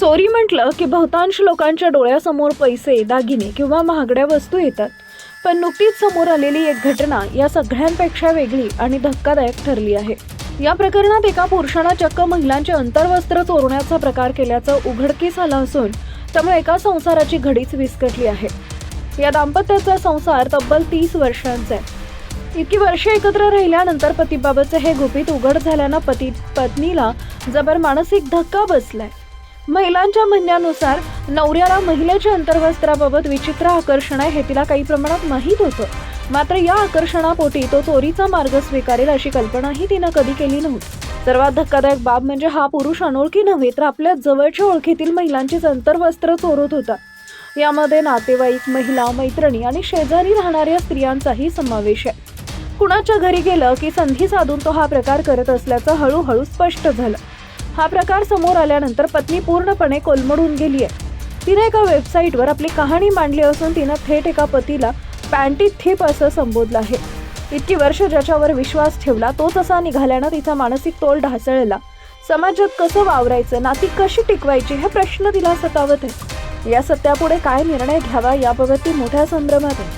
चोरी म्हटलं की बहुतांश लोकांच्या डोळ्यासमोर पैसे दागिने किंवा महागड्या वस्तू येतात. पण नुकतीच समोर आलेली एक घटना या सगळ्यांपेक्षा वेगळी आणि धक्कादायक ठरली आहे. या प्रकरणात एका पुरुषानं चक्क महिलांचे अंतर्वस्त्र चोरण्याचा प्रकार केल्याचं उघडकीस आलं असून त्यामुळे एका संसाराची घडीच विस्कटली आहे. या दाम्पत्याचा संसार तब्बल तीस वर्षांचा आहे. इतकी वर्षे एकत्र राहिल्यानंतर पतीबाबतचं हे गुपित उघड झाल्यानं पती पत्नीला जबर मानसिक धक्का बसलाय. महिलांच्या म्हणण्यानुसार नवऱ्याला महिलेच्या अंतर्वस्त्राबाबत विचित्र आकर्षण आहे हे तिला काही प्रमाणात माहीत होतं. मात्र या आकर्षणापोटी तो चोरीचा मार्ग स्वीकारेल अशी कल्पनाही तिनं कधी केली नव्हती. सर्वात धक्कादायक बाब म्हणजे हा पुरुष अनोळखी नव्हे तर आपल्या जवळच्या ओळखीतील महिलांचीच अंतर्वस्त्र चोरत होता. यामध्ये नातेवाईक महिला मैत्रिणी आणि शेजारी राहणाऱ्या स्त्रियांचाही समावेश आहे. कुणाच्या घरी गेलं की संधी साधून तो हा प्रकार करत असल्याचं हळूहळू स्पष्ट झालं. हा प्रकार समोर आल्यानंतर पत्नी पूर्णपणे कोलमडून गेली आहे तिने एका वेबसाईटवर आपली कहाणी मांडली असून तिनं थेट एका पतीला पॅन्टी थिप असं संबोधलं आहे. इतकी वर्ष ज्याच्यावर विश्वास ठेवला तोच असा निघाल्यानं तिचा मानसिक तोल ढासळला. समाजात कसं वावरायचं नाती कशी टिकवायची हे प्रश्न तिला सतावत आहे या सत्यापुढे काय निर्णय घ्यावा याबाबत ती मोठ्या संभ्रमात आहे.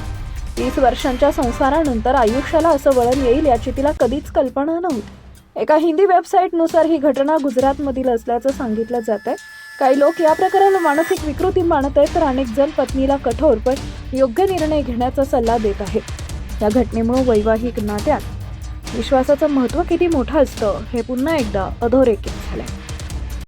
तीस वर्षांच्या संसारानंतर आयुष्याला असं वळण येईल याची तिला कधीच कल्पना नव्हती. एका हिंदी वेबसाईटनुसार ही घटना गुजरातमधील असल्याचं सांगितलं जात आहे. काही लोक या प्रकाराला मानसिक विकृती मानत आहेत तर अनेक जण पत्नीला कठोर पण योग्य निर्णय घेण्याचा सल्ला देत आहेत. या घटनेमुळे वैवाहिक नात्यात. विश्वासाचं महत्त्व किती मोठं असतं हे पुन्हा एकदा अधोरेखित आहे